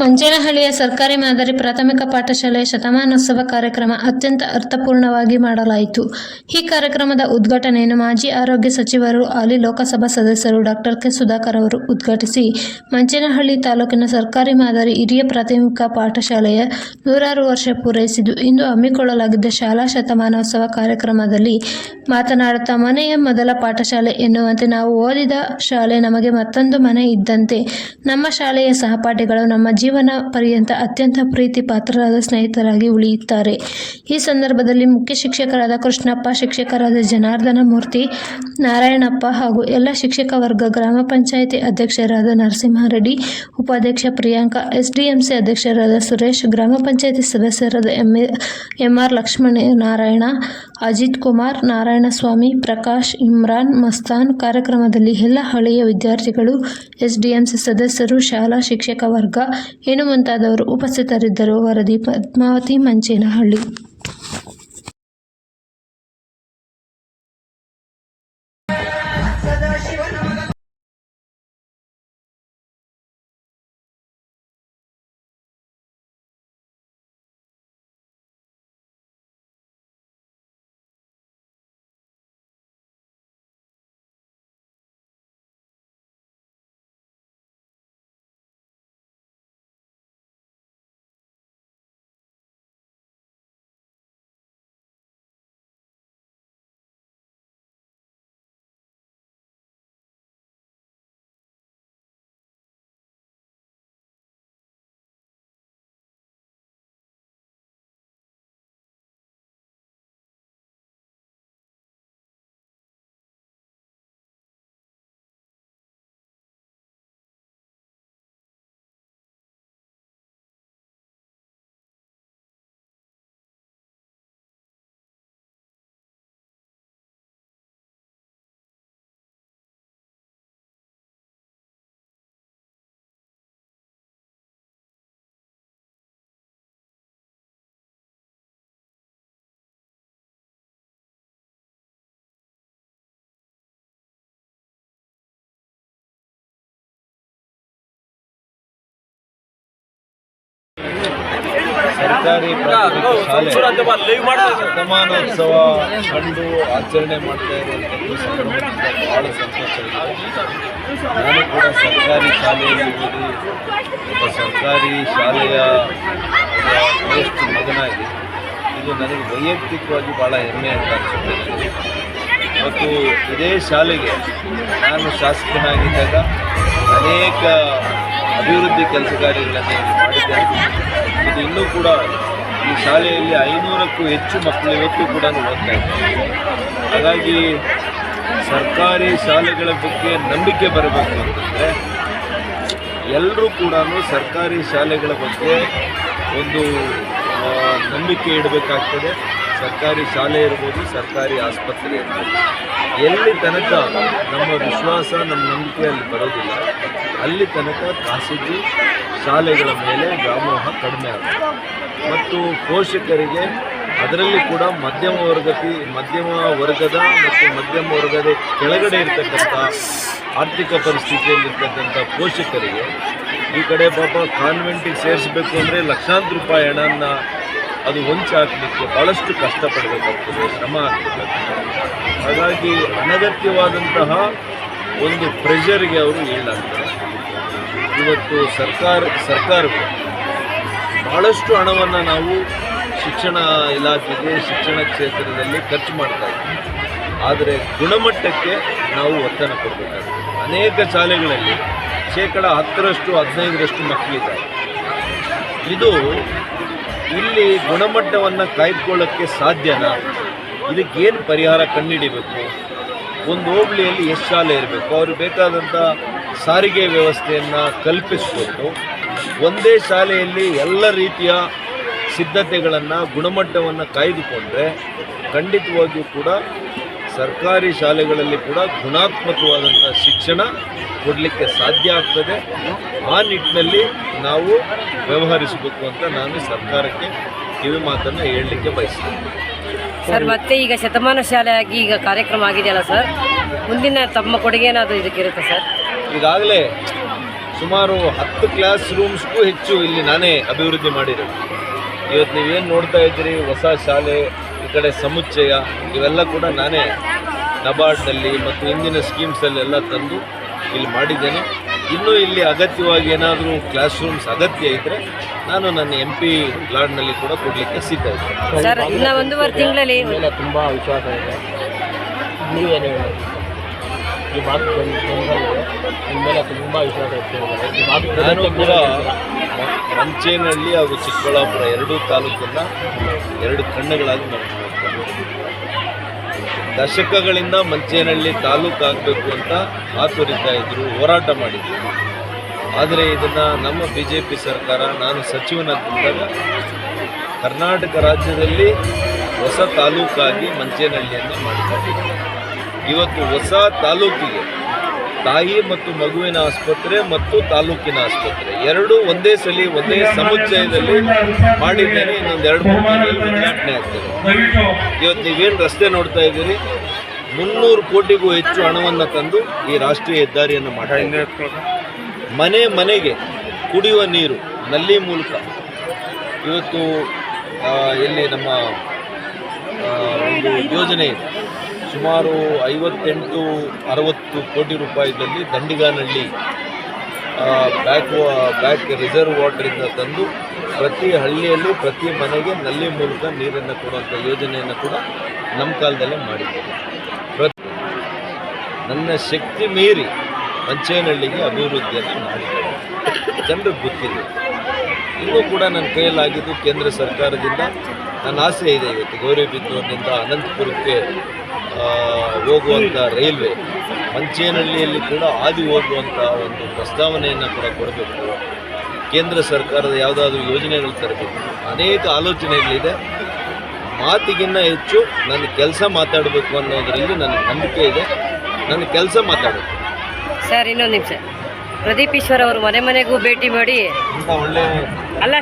ಮಂಚೇನಹಳ್ಳಿಯ ಸರ್ಕಾರಿ ಮಾದರಿ ಪ್ರಾಥಮಿಕ ಪಾಠಶಾಲೆಯ ಶತಮಾನೋತ್ಸವ ಕಾರ್ಯಕ್ರಮ ಅತ್ಯಂತ ಅರ್ಥಪೂರ್ಣವಾಗಿ ಮಾಡಲಾಯಿತು. ಈ ಕಾರ್ಯಕ್ರಮದ ಉದ್ಘಾಟನೆಯನ್ನು ಮಾಜಿ ಆರೋಗ್ಯ ಸಚಿವರು, ಹಾಲಿ ಲೋಕಸಭಾ ಸದಸ್ಯರು ಡಾಕ್ಟರ್ ಕೆ. ಸುಧಾಕರ್ ಅವರು ಉದ್ಘಾಟಿಸಿ ಮಂಜೇನಹಳ್ಳಿ ತಾಲೂಕಿನ ಸರ್ಕಾರಿ ಮಾದರಿ ಹಿರಿಯ ಪ್ರಾಥಮಿಕ ಪಾಠಶಾಲೆಯ ನೂರಾರು ವರ್ಷ ಪೂರೈಸಿದ್ದು, ಇಂದು ಹಮ್ಮಿಕೊಳ್ಳಲಾಗಿದ್ದ ಶಾಲಾ ಶತಮಾನೋತ್ಸವ ಕಾರ್ಯಕ್ರಮದಲ್ಲಿ ಮಾತನಾಡುತ್ತಾ, ಮನೆಯ ಮೊದಲ ಪಾಠಶಾಲೆ ಎನ್ನುವಂತೆ ನಾವು ಓದಿದ ಶಾಲೆ ನಮಗೆ ಮತ್ತೊಂದು ಮನೆ ಇದ್ದಂತೆ ನಮ್ಮ ಶಾಲೆಯ ಸಹಪಾಠಿಗಳು, ನಮ್ಮ ಜೀವನ ಪರ್ಯಂತ ಅತ್ಯಂತ ಪ್ರೀತಿ ಪಾತ್ರರಾದ ಸ್ನೇಹಿತರಾಗಿ ಉಳಿಯುತ್ತಾರೆ. ಈ ಸಂದರ್ಭದಲ್ಲಿ ಮುಖ್ಯ ಶಿಕ್ಷಕರಾದ ಕೃಷ್ಣಪ್ಪ, ಶಿಕ್ಷಕರಾದ ಜನಾರ್ದನ ಮೂರ್ತಿ, ನಾರಾಯಣಪ್ಪ ಹಾಗೂ ಎಲ್ಲ ಶಿಕ್ಷಕ ವರ್ಗ ಗ್ರಾಮ ಪಂಚಾಯಿತಿ ಅಧ್ಯಕ್ಷರಾದ ನರಸಿಂಹಾರೆಡ್ಡಿ, ಉಪಾಧ್ಯಕ್ಷ ಪ್ರಿಯಾಂಕಾ, ಎಸ್ಡಿಎಂಸಿ ಅಧ್ಯಕ್ಷರಾದ ಸುರೇಶ್, ಗ್ರಾಮ ಪಂಚಾಯಿತಿ ಸದಸ್ಯರಾದ M M R Lakshmana Narayana, Ajith Kumar, Narayanaswamy, Prakash, Imran, Mastan ಕಾರ್ಯಕ್ರಮದಲ್ಲಿ ಎಲ್ಲ ಹಳೆಯ ವಿದ್ಯಾರ್ಥಿಗಳು, ಎಸ್ಡಿಎಂಸಿ ಸದಸ್ಯರು, ಶಾಲಾ ಶಿಕ್ಷಕ ವರ್ಗ ಏನು ಮುಂತಾದವರು ಉಪಸ್ಥಿತರಿದ್ದರು ವರದಿ ಪದ್ಮಾವತಿ ಮಂಚೇನಹಳ್ಳಿ. ಸರ್ಕಾರಿ ಪ್ರಾಥಮಿಕ ಶಾಲೆ ಶತಮಾನೋತ್ಸವ ಕಂಡು ಆಚರಣೆ ಮಾಡ್ತಾ ಇರುವಂಥದ್ದು ಸಂದರ್ಭದಿಂದ ಬಹಳ ಸಂತೋಷ ನಾನು ಕೂಡ ಸರ್ಕಾರಿ ಶಾಲೆಯಲ್ಲಿ ಓದಿ ಒಬ್ಬ ಸರ್ಕಾರಿ ಶಾಲೆಯ ಎಷ್ಟು ಮಗನಾಗಿ. ಇದು ನನಗೆ ವೈಯಕ್ತಿಕವಾಗಿ ಭಾಳ ಹೆಮ್ಮೆ ಅಂತ ಅನಿಸುತ್ತೆ. ಮತ್ತು ಇದೇ ಶಾಲೆಗೆ ನಾನು ಶಾಸಕನಾಗಿದ್ದಾಗ ಅನೇಕ ಅಭಿವೃದ್ಧಿ ಕೆಲಸ ಕಾರ್ಯಗಳನ್ನು ಮಾಡಿದ್ದೇನೆ. ಇದು ಇನ್ನೂ ಕೂಡ ಈ ಶಾಲೆಯಲ್ಲಿ ಐನೂರಕ್ಕೂ ಹೆಚ್ಚು ಮಕ್ಕಳು ಇವತ್ತು ಕೂಡ ಓದ್ತಾ ಹಾಗಾಗಿ ಸರ್ಕಾರಿ ಶಾಲೆಗಳ ಬಗ್ಗೆ ನಂಬಿಕೆ ಬರಬೇಕು ಅಂತಂದರೆ ಎಲ್ಲರೂ ಕೂಡ ಸರ್ಕಾರಿ ಶಾಲೆಗಳ ಬಗ್ಗೆ ಒಂದು ನಂಬಿಕೆ ಇಡಬೇಕಾಗ್ತದೆ. ಸರ್ಕಾರಿ ಶಾಲೆ ಇರ್ಬೋದು, ಸರ್ಕಾರಿ ಆಸ್ಪತ್ರೆ ಇರ್ಬೋದು. ಎಲ್ಲಿ ತನಕ ನಮ್ಮ ವಿಶ್ವಾಸ, ನಮ್ಮ ನಂಬಿಕೆ ಅಲ್ಲಿ ಬರೋದಿಲ್ಲ. ಅಲ್ಲಿ ತನಕ ಖಾಸಗಿ ಶಾಲೆಗಳ ಮೇಲೆ ವ್ಯಾಮೋಹ ಕಡಿಮೆ ಆಗುತ್ತೆ. ಮತ್ತು ಪೋಷಕರಿಗೆ ಅದರಲ್ಲಿ ಕೂಡ ಮಧ್ಯಮ ವರ್ಗತಿ, ಮಧ್ಯಮ ವರ್ಗದ ಮತ್ತು ಮಧ್ಯಮ ವರ್ಗದ ಕೆಳಗಡೆ ಇರ್ತಕ್ಕಂಥ ಆರ್ಥಿಕ ಪರಿಸ್ಥಿತಿಯಲ್ಲಿರ್ತಕ್ಕಂಥ ಪೋಷಕರಿಗೆ ಈ ಕಡೆ ಪಾಪ ಕಾನ್ವೆಂಟಿಗೆ ಸೇರಿಸಬೇಕು ಅಂದರೆ ಲಕ್ಷಾಂತರ ರೂಪಾಯಿ ಹಣನ ಅದು ಹೊಂಚಿ ಹಾಕಲಿಕ್ಕೆ ಭಾಳಷ್ಟು ಕಷ್ಟಪಡಬೇಕಾಗ್ತದೆ, ಶ್ರಮ ಆಗ್ತದೆ. ಹಾಗಾಗಿ ಅನಗತ್ಯವಾದಂತಹ ಒಂದು ಪ್ರೆಷರ್ಗೆ ಅವರು ಈಡಾಗ್ತಾರೆ ಇವತ್ತು ಸರ್ಕಾರ ಸರ್ಕಾರವು ಬಹಳಷ್ಟು ಹಣವನ್ನು ನಾವು ಶಿಕ್ಷಣ ಇಲಾಖೆಗೆ, ಶಿಕ್ಷಣ ಕ್ಷೇತ್ರದಲ್ಲಿ ಖರ್ಚು ಮಾಡ್ತಾ ಇದ್ದೀವಿ. ಆದರೆ ಗುಣಮಟ್ಟಕ್ಕೆ ನಾವು ಒತ್ತನ್ನು ಕೊಡಬೇಕಾಗ್ತದೆ ಅನೇಕ ಶಾಲೆಗಳಲ್ಲಿ ಶೇಕಡ ಹತ್ತರಷ್ಟು, ಹದಿನೈದರಷ್ಟು ಮಕ್ಕಳಿದ್ದಾರೆ. ಇದು ಇಲ್ಲಿ ಗುಣಮಟ್ಟವನ್ನು ಕಾಯ್ದುಕೊಳ್ಳೋಕ್ಕೆ ಸಾಧ್ಯನಾ? ಇದಕ್ಕೇನು ಪರಿಹಾರ ಕಂಡುಹಿಡಿಬೇಕು ಒಂದು ಹೋಬಳಿಯಲ್ಲಿ ಎಷ್ಟು ಶಾಲೆ ಇರಬೇಕು? ಅವ್ರಿಗೆ ಬೇಕಾದಂಥ ಸಾರಿಗೆ ವ್ಯವಸ್ಥೆಯನ್ನು ಕಲ್ಪಿಸಿಕೊಟ್ಟು ಒಂದೇ ಶಾಲೆಯಲ್ಲಿ ಎಲ್ಲ ರೀತಿಯ ಸಿದ್ಧತೆಗಳನ್ನು, ಗುಣಮಟ್ಟವನ್ನು ಕಾಯ್ದುಕೊಂಡ್ರೆ ಖಂಡಿತವಾಗಿಯೂ ಕೂಡ ಸರ್ಕಾರಿ ಶಾಲೆಗಳಲ್ಲಿ ಕೂಡ ಗುಣಾತ್ಮಕವಾದಂಥ ಶಿಕ್ಷಣ ಕೊಡಲಿಕ್ಕೆ ಸಾಧ್ಯ ಆಗ್ತದೆ. ಆ ನಿಟ್ಟಿನಲ್ಲಿ ನಾವು ವ್ಯವಹರಿಸಬೇಕು ಅಂತ ನಾನು ಸರ್ಕಾರಕ್ಕೆ ಕಿವಿ ಮಾತನ್ನು ಹೇಳಲಿಕ್ಕೆ ಬಯಸ್ತೇನೆ. ಸರ್, ಮತ್ತೆ ಈಗ ಶತಮಾನ ಶಾಲೆಯಾಗಿ ಈಗ ಕಾರ್ಯಕ್ರಮ ಆಗಿದೆಯಲ್ಲ ಸರ್? ಮುಂದಿನ ತಮ್ಮ ಕೊಡುಗೆ ಏನಾದರೂ ಇದಕ್ಕಿರುತ್ತೆ ಸರ್? ಈಗಾಗಲೇ ಸುಮಾರು ಹತ್ತು ಕ್ಲಾಸ್ ರೂಮ್ಸ್ಗೂ ಹೆಚ್ಚು ಇಲ್ಲಿ ನಾನೇ ಅಭಿವೃದ್ಧಿ ಮಾಡಿರೋದು ಇವತ್ತು ನೀವೇನು ನೋಡ್ತಾ ಇದ್ದೀರಿ? ಹೊಸ ಶಾಲೆ ಈ ಕಡೆ ಸಮುಚ್ಚಯ ಇವೆಲ್ಲ ಕೂಡ ನಾನೇ ನಬಾರ್ಡ್ನಲ್ಲಿ ಮತ್ತು ಇಂದಿನ ಸ್ಕೀಮ್ಸಲ್ಲೆಲ್ಲ ತಂದು ಇಲ್ಲಿ ಮಾಡಿದ್ದೇನೆ. ಇನ್ನೂ ಇಲ್ಲಿ ಅಗತ್ಯವಾಗಿ ಏನಾದರೂ ಕ್ಲಾಸ್ ರೂಮ್ಸ್ ಅಗತ್ಯ ಇದ್ದರೆ ನಾನು ನನ್ನ ಎಂ ಪಿ ಲಾಡ್ನಲ್ಲಿ ಕೂಡ ಕೊಡಲಿಕ್ಕೆ ಸಿದ್ಧ ಇದ್ದೀನಿ. ತುಂಬ ವಿಶ್ವಾಸ ಇದೆ. ಈ ಮಾತು ಮೇಲೆ ತುಂಬ ವಿಶ್ವಾಸ ನಾನು ಕೂಡ ಮಂಚೇನಹಳ್ಳಿ ಹಾಗೂ ಚಿಕ್ಕಬಳ್ಳಾಪುರ ಎರಡೂ ತಾಲೂಕನ್ನ ಎರಡು ಕಣ್ಣುಗಳಾಗಿ ನೋಡ್ತೀನಿ. ದಶಕಗಳಿಂದ ಮಂಚೇನಹಳ್ಳಿ ತಾಲೂಕು ಆಗಬೇಕು ಅಂತ ಮಾತುರಿತಾ ಇದ್ರು ಹೋರಾಟ ಮಾಡಿದ್ರು. ಆದರೆ ಇದನ್ನು ನಮ್ಮ ಬಿ ಜೆ ಪಿ ಸರ್ಕಾರ ನಾನು ಸಚಿವನಾಗಿದ್ದಾಗ ಕರ್ನಾಟಕ ರಾಜ್ಯದಲ್ಲಿ ಹೊಸ ತಾಲೂಕಾಗಿ ಮಂಚೇನಹಳ್ಳಿಯನ್ನು ಮಾಡಿದ್ದಾರೆ. ಇವತ್ತು ಹೊಸ ತಾಲೂಕಿಗೆ ತಾಯಿ ಮತ್ತು ಮಗುವಿನ ಆಸ್ಪತ್ರೆ ಮತ್ತು ತಾಲೂಕಿನ ಆಸ್ಪತ್ರೆ. ಎರಡೂ ಒಂದೇ ಸಲ ಒಂದೇ ಸಮುಚ್ಚಯದಲ್ಲಿ ಮಾಡಿದ್ದೇನೆ. ಇನ್ನೊಂದು ಎರಡು ಮೂರು ಉದ್ಘಾಟನೆ ಆಗ್ತದೆ. ಇವತ್ತು ನೀವೇನು ರಸ್ತೆ ನೋಡ್ತಾ ಇದ್ದೀರಿ? ಮುನ್ನೂರು ಕೋಟಿಗೂ ಹೆಚ್ಚು ಹಣವನ್ನು ತಂದು ಈ ರಾಷ್ಟ್ರೀಯ ಹೆದ್ದಾರಿಯನ್ನು ಮಾಡಿ ಮನೆ ಮನೆಗೆ ಕುಡಿಯುವ ನೀರು, ನಲ್ಲಿ ಮೂಲಕ. ಇವತ್ತು ಇಲ್ಲಿ ನಮ್ಮ ಯೋಜನೆ ಇದೆ. ಸುಮಾರು ಐವತ್ತೆಂಟು ಅರವತ್ತು ಕೋಟಿ ರೂಪಾಯಿದಲ್ಲಿ ದಂಡಿಗಾನಹಳ್ಳಿ ಬ್ಯಾಕ್ ಬ್ಯಾಕ್ ರಿಸರ್ವ್ ವಾಟರಿಂದ ತಂದು ಪ್ರತಿ ಹಳ್ಳಿಯಲ್ಲೂ ಪ್ರತಿ ಮನೆಗೆ ನಲ್ಲಿ ಮೂಲಕ ನೀರನ್ನು ಕೊಡುವಂಥ ಯೋಜನೆಯನ್ನು ಕೂಡ ನಮ್ಮ ಕಾಲದಲ್ಲೇ ಮಾಡಿದ್ದೇವೆ ಪ್ರತಿ ನನ್ನ ಶಕ್ತಿ ಮೀರಿ ಮಂಚೇನಹಳ್ಳಿಗೆ ಅಭಿವೃದ್ಧಿಯನ್ನು ಮಾಡಿದ್ದೇವೆ ಜನರಿಗೆ ಗೊತ್ತಿದೆ. ಇನ್ನೂ ಕೂಡ ನನ್ನ ಕೈಯಲ್ಲಾಗಿದ್ದು ಕೇಂದ್ರ ಸರ್ಕಾರದಿಂದ ನನ್ನ ಆಸೆ ಇದೆ ಇವತ್ತು ಗೌರಿಬಿದ್ದೂರಿನಿಂದ ಅನಂತಪುರಕ್ಕೆ ಹೋಗುವಂಥ ರೈಲ್ವೆ ಮಂಚೇನಹಳ್ಳಿಯಲ್ಲಿ ಕೂಡ ಹಾದಿ ಹೋಗುವಂಥ ಒಂದು ಪ್ರಸ್ತಾವನೆಯನ್ನು ಕೂಡ ಕೊಡಬೇಕು. ಕೇಂದ್ರ ಸರ್ಕಾರದ ಯಾವುದಾದ್ರೂ ಯೋಜನೆಗಳು ತರಬೇಕು. ಅನೇಕ ಆಲೋಚನೆಗಳಿದೆ. ಮಾತಿಗಿನ್ನ ಹೆಚ್ಚು ನನ್ನ ಕೆಲಸ ಮಾತಾಡಬೇಕು ಅನ್ನೋದರಲ್ಲಿ ನನ್ನ ನಂಬಿಕೆ ಇದೆ. ನನ್ನ ಕೆಲಸ ಮಾತಾಡಬೇಕು. ಸರ್ ಇನ್ನೊಂದು ನಿಮಿಷ. ಪ್ರದೀಪ್ ಈಶ್ವರ್ ಅವರು ಮನೆ ಮನೆಗೂ ಭೇಟಿ ಮಾಡಿ. ಒಳ್ಳೆ ಒಳ್ಳೆಯ ಅಲ್ಲ